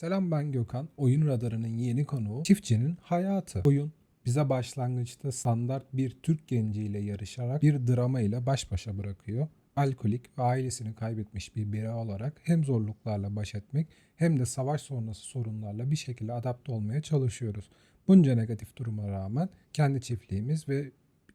Selam ben Gökhan. Oyun radarının yeni konuğu çiftçinin hayatı. Oyun bize başlangıçta standart bir Türk genciyle yarışarak bir drama ile baş başa bırakıyor. Alkolik ve ailesini kaybetmiş bir birey olarak hem zorluklarla baş etmek hem de savaş sonrası sorunlarla bir şekilde adapte olmaya çalışıyoruz. Bunca negatif duruma rağmen kendi çiftliğimiz ve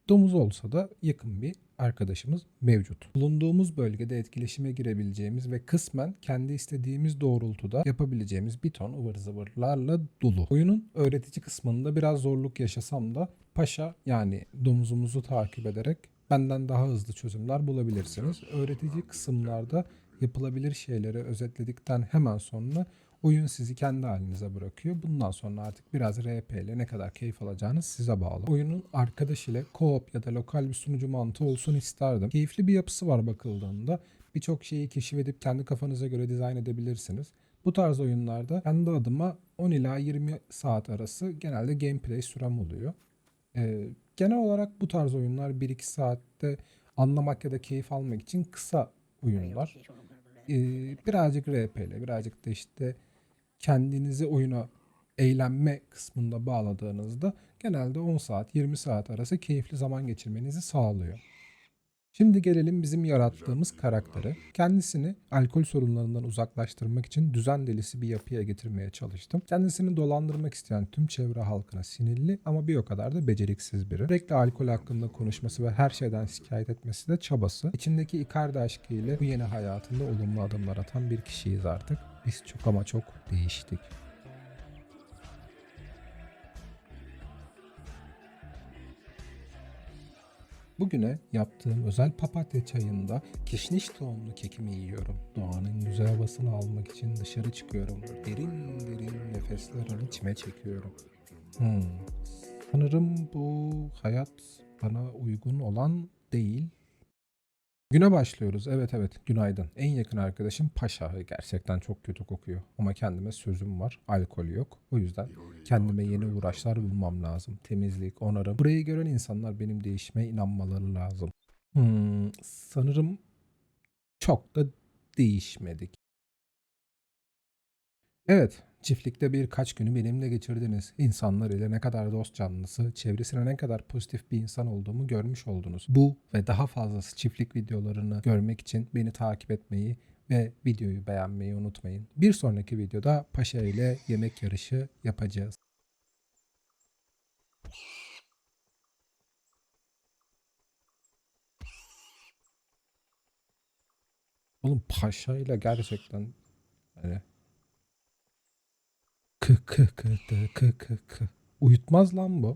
domuz olsa da yakın bir arkadaşımız mevcut. Bulunduğumuz bölgede etkileşime girebileceğimiz ve kısmen kendi istediğimiz doğrultuda yapabileceğimiz bir ton ıvır zıvırlarla dolu. Oyunun öğretici kısmında biraz zorluk yaşasam da paşa yani domuzumuzu takip ederek benden daha hızlı çözümler bulabilirsiniz. Öğretici kısımlarda yapılabilir şeyleri özetledikten hemen sonra oyun sizi kendi halinize bırakıyor. Bundan sonra artık biraz RP ile ne kadar keyif alacağınız size bağlı. Oyunun arkadaş ile co-op ya da lokal bir sunucu mantığı olsun isterdim. Keyifli bir yapısı var bakıldığında. Birçok şeyi keşfedip kendi kafanıza göre dizayn edebilirsiniz. Bu tarz oyunlarda kendi adıma 10 ila 20 saat arası genelde gameplay sürem oluyor. Ee, genel olarak bu tarz oyunlar 1-2 saatte anlamak ya da keyif almak için kısa oyunlar. Ee, birazcık RP ile birazcık da işte kendinizi oyuna eğlenme kısmında bağladığınızda genelde 10 saat 20 saat arası keyifli zaman geçirmenizi sağlıyor. Şimdi gelelim bizim yarattığımız karaktere. Kendisini alkol sorunlarından uzaklaştırmak için düzen delisi bir yapıya getirmeye çalıştım. Kendisini dolandırmak isteyen tüm çevre halkına sinirli ama bir o kadar da beceriksiz biri. Sürekli alkol hakkında konuşması ve her şeyden şikayet etmesi de çabası. İçindeki Icardi aşkı bu yeni hayatında olumlu adımlar atan bir kişiyiz artık. Biz çok ama çok değiştik. Bugüne yaptığım özel papatya çayında kişniş tohumlu kekimi yiyorum. Doğanın güzel havasını almak için dışarı çıkıyorum. Derin derin nefesler alıp içime çekiyorum. Hmm. Sanırım bu hayat bana uygun olan değil. Güne başlıyoruz. Evet evet günaydın. En yakın arkadaşım Paşa. Gerçekten çok kötü kokuyor. Ama kendime sözüm var. Alkol yok. O yüzden kendime yeni uğraşlar bulmam lazım. Temizlik, onarım. Burayı gören insanlar benim değişime inanmaları lazım. Hmm, sanırım çok da değişmedik. Evet, çiftlikte birkaç günü benimle geçirdiniz. İnsanlar ile ne kadar dost canlısı, çevresine ne kadar pozitif bir insan olduğumu görmüş oldunuz. Bu ve daha fazlası çiftlik videolarını görmek için beni takip etmeyi ve videoyu beğenmeyi unutmayın. Bir sonraki videoda Paşa ile yemek yarışı yapacağız. Oğlum Paşa ile gerçekten hani kı kı kı kı kı uyutmaz lan bu.